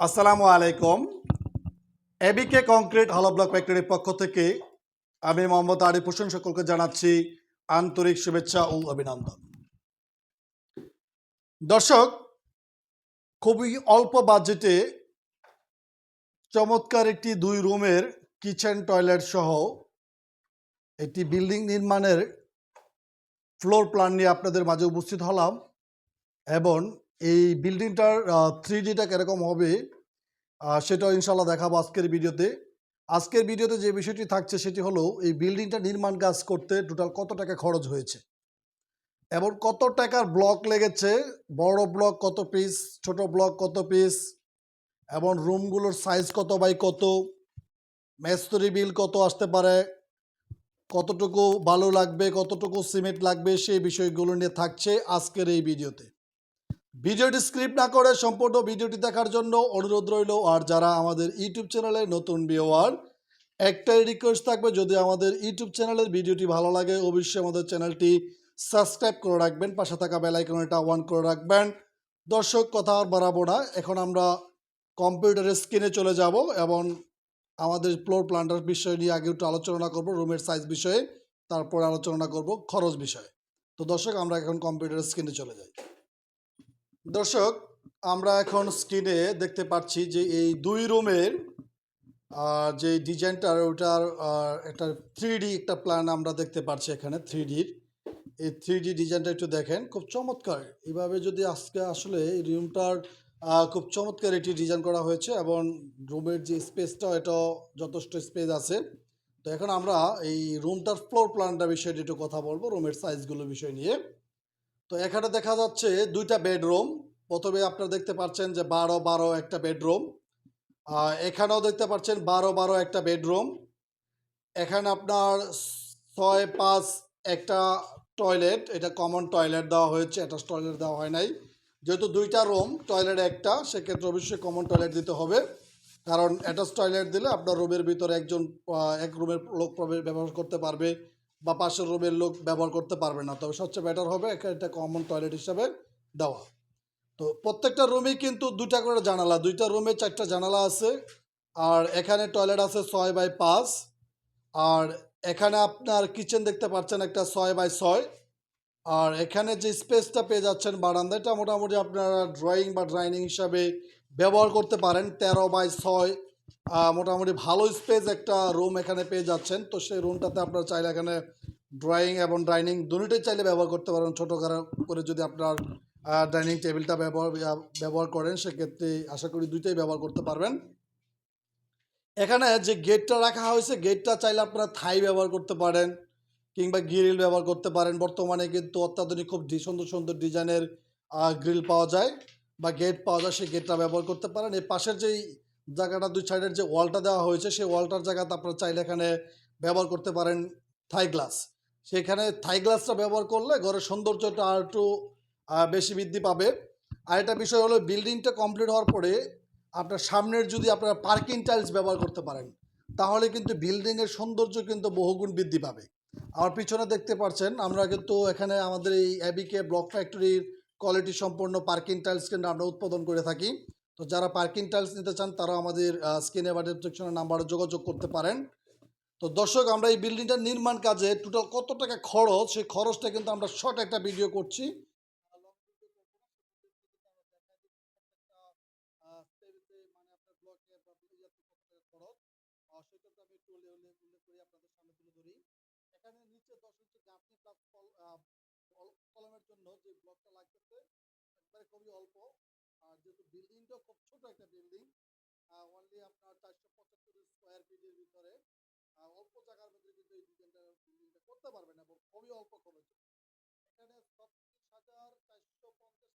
আসসালামু আলাইকুম। এবিকে কংক্রিট হলো ব্লক ফ্যাক্টরির পক্ষ থেকে আমি মোহাম্মদ আরিফ হোসেন সকলকে জানাচ্ছি আন্তরিক শুভেচ্ছা ও অভিনন্দন। দর্শক, খুবই অল্প বাজেটে চমৎকার একটি দুই রুমের কিচেন টয়লেট সহ একটি বিল্ডিং নির্মাণের ফ্লোর প্ল্যান নিয়ে আপনাদের মাঝে উপস্থিত হলাম এবং এই বিল্ডিংটার থ্রি ডিটা কীরকম হবে সেটাও ইনশাল্লাহ দেখাবো আজকের ভিডিওতে। আজকের ভিডিওতে যে বিষয়টি থাকছে সেটি হলো, এই বিল্ডিংটা নির্মাণ কাজ করতে টোটাল কত টাকা খরচ হয়েছে? এবং কত টাকার ব্লক লেগেছে? বড় ব্লক কত পিস ছোট ব্লক কত পিস এবং রুমগুলোর সাইজ কত বাই কত, মেস্তরি বিল কত আসতে পারে, কতটুকু বালু লাগবে, কতটুকু সিমেন্ট লাগবে, সেই বিষয়গুলো নিয়ে থাকছে আজকের এই ভিডিওতে। ভিডিওটি স্ক্রিপ্ট না করে সম্পূর্ণ ভিডিওটি দেখার জন্য অনুরোধ রইল, আর যারা আমাদের ইউটিউব চ্যানেলে নতুন ভিওয়ার একটাই রিকোয়েস্ট থাকবে, যদি আমাদের ইউটিউব চ্যানেলের ভিডিওটি ভালো লাগে, অবশ্যই আমাদের চ্যানেলটি সাবস্ক্রাইব করে রাখবেন, পাশে থাকা বেল আইকনটা অন করে রাখবেন। দর্শক, কথা আর বাড়াবো না, এখন আমরা কম্পিউটারের স্ক্রিনে চলে যাব, এবং আমাদের ফ্লোর প্ল্যানটার বিষয় নিয়ে আগে একটু আলোচনা করব রুমের সাইজ বিষয়ে, তারপরে আলোচনা করব খরচ বিষয়ে। তো দর্শক, আমরা এখন কম্পিউটারের স্ক্রিনে চলে যাই। দর্শক, আমরা এখন স্ক্রিনে দেখতে পাচ্ছি যে এই দুই রুমের যে ডিজাইনটার ওটার একটা থ্রি একটা প্ল্যান আমরা দেখতে পাচ্ছি এখানে থ্রি ডির এই থ্রি ডি ডিজাইনটা একটু দেখেন, খুব চমৎকার। এভাবে যদি আজকে আসলে এই রুমটার খুব চমৎকার এটি ডিজাইন করা হয়েছে এবং রুমের যে স্পেসটা এটাও যথেষ্ট স্পেস আছে। তো এখন আমরা এই রুমটার ফ্লোর প্ল্যানটা বিষয়ে একটু কথা বলব রুমের সাইজগুলো বিষয় নিয়ে। তো এখানে দেখা যাচ্ছে দুইটা বেডরুম। প্রথমে আপনারা দেখতে পাচ্ছেন যে বারো বারো একটা বেডরুম। এখানেও দেখতে পাচ্ছেন বারো বারো একটা বেডরুম। এখানে আপনার ছয় পাঁচ একটা টয়লেট। এটা কমন টয়লেট দেওয়া হয়েছে অ্যাটাচ টয়লেট দেওয়া হয় নাই। যেহেতু দুইটা রুম, টয়লেট একটা, সেক্ষেত্রে অবশ্যই কমন টয়লেট দিতে হবে। কারণ অ্যাটাচ টয়লেট দিলে আপনার রুমের ভিতরে একজন এক রুমের লোক ব্যবহার করতে পারবে। বা পাশের রুমের লোক ব্যবহার করতে পারবে না। তবে সবচেয়ে বেটার হবে একটা কমন টয়লেট হিসাবে দেওয়া। তো প্রত্যেকটা রুমেই কিন্তু দুইটা করে জানালা, দুইটা রুমে চারটা জানালা আছে, আর এখানে টয়লেট আছে ছয় বাই পাঁচ, আর এখানে আপনার কিচেন দেখতে পাচ্ছেন একটা ছয় বাই ছয়, আর এখানে যে স্পেসটা পেয়ে যাচ্ছেন বারান্দা এটা মোটামুটি আপনারা ড্রয়িং বা ড্রাইনিং হিসাবে ব্যবহার করতে পারেন, তেরো বাই ছয় মোটামুটি ভালো স্পেস একটা রুম এখানে পেয়ে যাচ্ছেন। তো সেই রুমটাতে আপনারা চাইলে এখানে ড্রয়িং এবং ডাইনিং দুটোই চাইলে ব্যবহার করতে পারেন। ছোটো করে যদি আপনার ডাইনিং টেবিলটা ব্যবহার ব্যবহার করেন, সেক্ষেত্রে আশা করি দুইটাই ব্যবহার করতে পারবেন। এখানে যে গেটটা রাখা হয়েছে গেটটা চাইলে আপনারা থাই ব্যবহার করতে পারেন কিংবা গ্রিল ব্যবহার করতে পারেন। বর্তমানে কিন্তু অত্যাধুনিক খুব সুন্দর সুন্দর ডিজাইনের গ্রিল পাওয়া যায় বা গেট পাওয়া যায়, সেই গেটটা ব্যবহার করতে পারেন। এই পাশের যেই জায়গাটা দুই সাইডের যে ওয়ালটা দেওয়া হয়েছে, সেই ওয়ালটার জায়গাতে আপনারা চাইলে এখানে ব্যবহার করতে পারেন থাই গ্লাস। সেখানে থাই গ্লাসটা ব্যবহার করলে ঘরের সৌন্দর্যটা আর একটু বেশি বৃদ্ধি পাবে। আর একটা বিষয় হলো, বিল্ডিংটা কমপ্লিট হওয়ার পরে আপনার সামনের যদি আপনারা পার্কিং টাইলস ব্যবহার করতে পারেন, তাহলে কিন্তু বিল্ডিংয়ের সৌন্দর্য কিন্তু বহুগুণ বৃদ্ধি পাবে। আমার পিছনে দেখতে পাচ্ছেন, আমরা কিন্তু এখানে আমাদের এই অ্যাবিকে ব্লক ফ্যাক্টরির কোয়ালিটি সম্পন্ন পার্কিং টাইলস কিন্তু আমরা উৎপাদন করে থাকি। তো যারা পার্কিং টাইলস নিতে চান তারা আমাদের স্ক্রিনে বা ডিসক্রিপশনের নাম্বারে যোগাযোগ করতে পারেন। তো দর্শক, আমরা এই বিল্ডিংটার নির্মাণ কাজে টোটাল কত টাকা খরচ, সেই খরচটা কিন্তু আমরা শর্ট একটা ভিডিও করছি। কলমের জন্য যে ব্লকটা লাগতেছে একবারে খুবই অল্প আর যেহেতু বিল্ডিংটা খুব ছোট একটা বিল্ডিং অনলি আপনার চারশো পঁচাত্তর স্কোয়ার ফিটের ভিতরে অল্প জায়গার মধ্যে কিন্তু এই ডিজাইনটা বিল্ডিংটা করতে পারবেন এবং খুবই অল্প খরচ। এখানে ছত্রিশ হাজার চারশো পঞ্চাশ